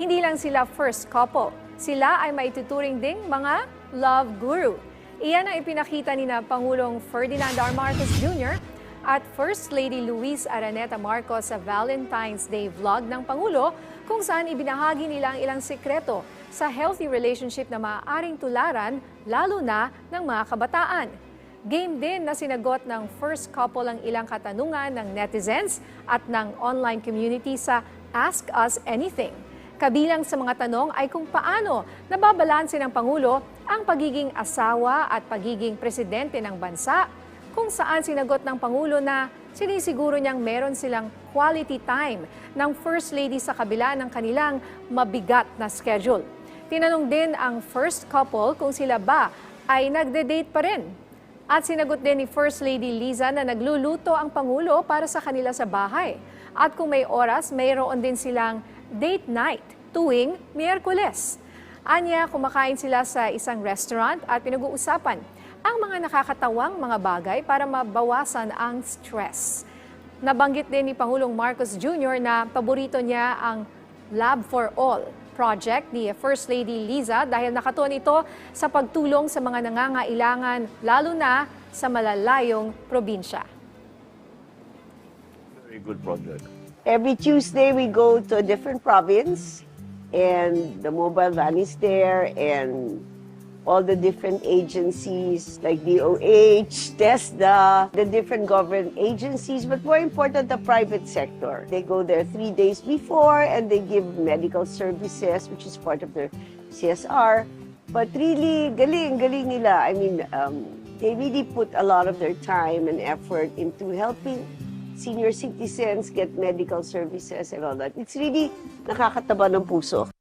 Hindi lang sila first couple, sila ay maituturing ding mga love guru. Iyan ang ipinakita ni na Pangulong Ferdinand R. Marcos Jr. at First Lady Luis Araneta Marcos sa Valentine's Day vlog ng Pangulo kung saan ibinahagi nila ang ilang sikreto sa healthy relationship na maaaring tularan lalo na ng mga kabataan. Game din na sinagot ng first couple ang ilang katanungan ng netizens at ng online community sa Ask Us Anything. Kabilang sa mga tanong ay kung paano nababalanse ng Pangulo ang pagiging asawa at pagiging presidente ng bansa, kung saan sinagot ng Pangulo na sinisiguro niyang meron silang quality time ng First Lady sa kabila ng kanilang mabigat na schedule. Tinanong din ang first couple kung sila ba ay nagde-date pa rin at sinagot din ni First Lady Liza na nagluluto ang Pangulo para sa kanila sa bahay. At kung may oras, mayroon din silang date night tuwing Miyerkules. Anya, kumakain sila sa isang restaurant at pinag-uusapan ang mga nakakatawang mga bagay para mabawasan ang stress. Nabanggit din ni Pangulong Marcos Jr. na paborito niya ang Lab for All project ni First Lady Liza dahil nakatuon ito sa pagtulong sa mga nangangailangan lalo na sa malalayong probinsya. Very good project. Every Tuesday, we go to a different province, and the mobile van is there, and all the different agencies like DOH, TESDA, the different government agencies, but more important, the private sector. They go there three days before and they give medical services, which is part of their CSR. But really, galing, galing nila. I mean, um, they really put a lot of their time and effort into helping senior citizens get medical services and all that. It's really nakakataba ng puso.